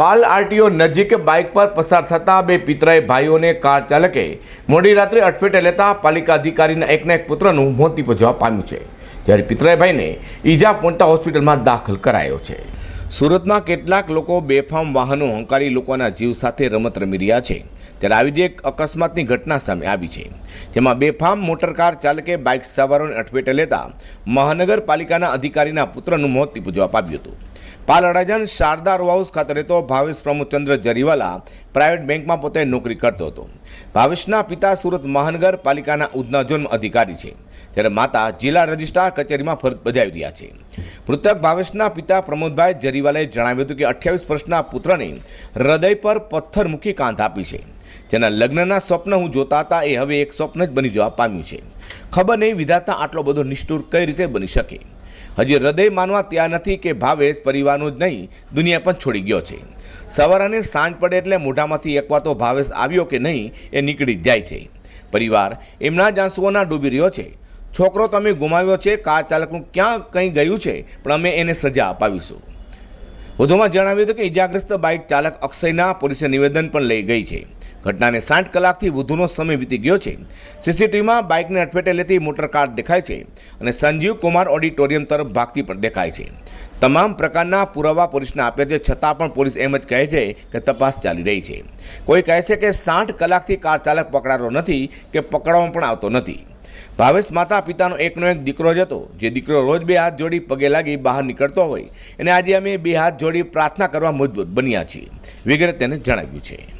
પાલ RTO નજીક bike પર પસાર થતા બે પિતરાઈ ભાઈઓને કાર ચાલકે મોડી રાત્રે અટફેટે લેતા પાલિકા અધિકારીના એકના એક પુત્રનું મોત નીપજવા પામ્યું છે, જ્યારે પિતરાઈ ભાઈને ઈજા પહોંચતા હોસ્પિટલમાં દાખલ કરાયો છે. સુરતમાં કેટલાક લોકો બેફામ વાહનો હંકારી લોકોના જીવ સાથે રમત રમી રહ્યા છે, ત્યારે આવી જ એક અકસ્માતની ઘટના સામે આવી છે. જેમાં બેફામ મોટરકાર ચાલકે બાઇક સવારોને અટવેટે લેતા મહાનગરપાલિકાના અધિકારીના પુત્રનું મોત નિપજવા પામ્યું હતું. પાલ અડાજણ શારદા રો હાઉસ ખાતે રહેતો ભાવેશ પ્રમોદચંદ્ર જરીવાલા પ્રાઇવેટ બેંકમાં પોતે નોકરી કરતો હતો. ભાવેશના પિતા સુરત મહાનગર પાલિકાના ઝોન અધિકારી છે. ત્યારે માતા જિલ્લા રજિસ્ટ્રાર કચેરીમાં ફરજ બજાવી રહ્યા છે. મૃતક ભાવેશના પિતા પ્રમોદભાઈ જરીવાલાએ જણાવ્યું હતું કે અઠ્યાવીસ વર્ષના પુત્રને હૃદય પર પથ્થર મૂકી કાંધ આપી છે. જેના લગ્નના સ્વપ્ન હું જોતા હતા એ હવે એક સ્વપ્ન જ બની જવા પામ્યું છે. ખબર નહીં વિધાતા આટલો બધો નિષ્ઠુર કઈ રીતે બની શકે. હજી હૃદય માનવા ત્યાં નથી કે ભાવેશ પરિવારનું જ નહીં, દુનિયા પણ છોડી ગયો છે. સવાર અને સાંજ પડે એટલે મોઢામાંથી એકવાર તો ભાવેશ આવ્યો કે નહીં એ નીકળી જાય છે. પરિવાર એમના જ આંસુઓના ડૂબી રહ્યો છે. છોકરો તમે ગુમાવ્યો છે, કાર ચાલકનું ક્યાં કંઈ ગયું છે, પણ અમે એને સજા અપાવીશું. વધુમાં જણાવ્યું હતું કે ઇજાગ્રસ્ત બાઇક ચાલક અક્ષયના પોલીસે નિવેદન પણ લઈ ગઈ છે. ઘટનાને સાઠ કલાકથી વધુનો સમય વીતી ગયો છે. સીસીટીવીમાં બાઇકને અડફેટે લેતી મોટર કાર દેખાય છે અને સંજીવ કુમાર ઓડિટોરિયમ તરફ ભાગતી પણ દેખાય છે. તમામ પ્રકારના પુરાવા પોલીસને આપ્યા છે, છતાં પણ પોલીસ એમ જ કહે છે કે તપાસ ચાલી રહી છે. કોઈ કહે છે કે સાઠ કલાકથી કાર ચાલક પકડાતો નથી કે પકડવામાં પણ આવતો નથી. ભાવેશ માતા પિતાનો એકનો એક દીકરો જ હતો, જે દીકરો રોજ બે હાથ જોડી પગે લાગી બહાર નીકળતો હોય. અને આજે અમે બે હાથ જોડી પ્રાર્થના કરવા મજબૂત બન્યા છીએ. વગેરે તેને જણાવ્યું છે.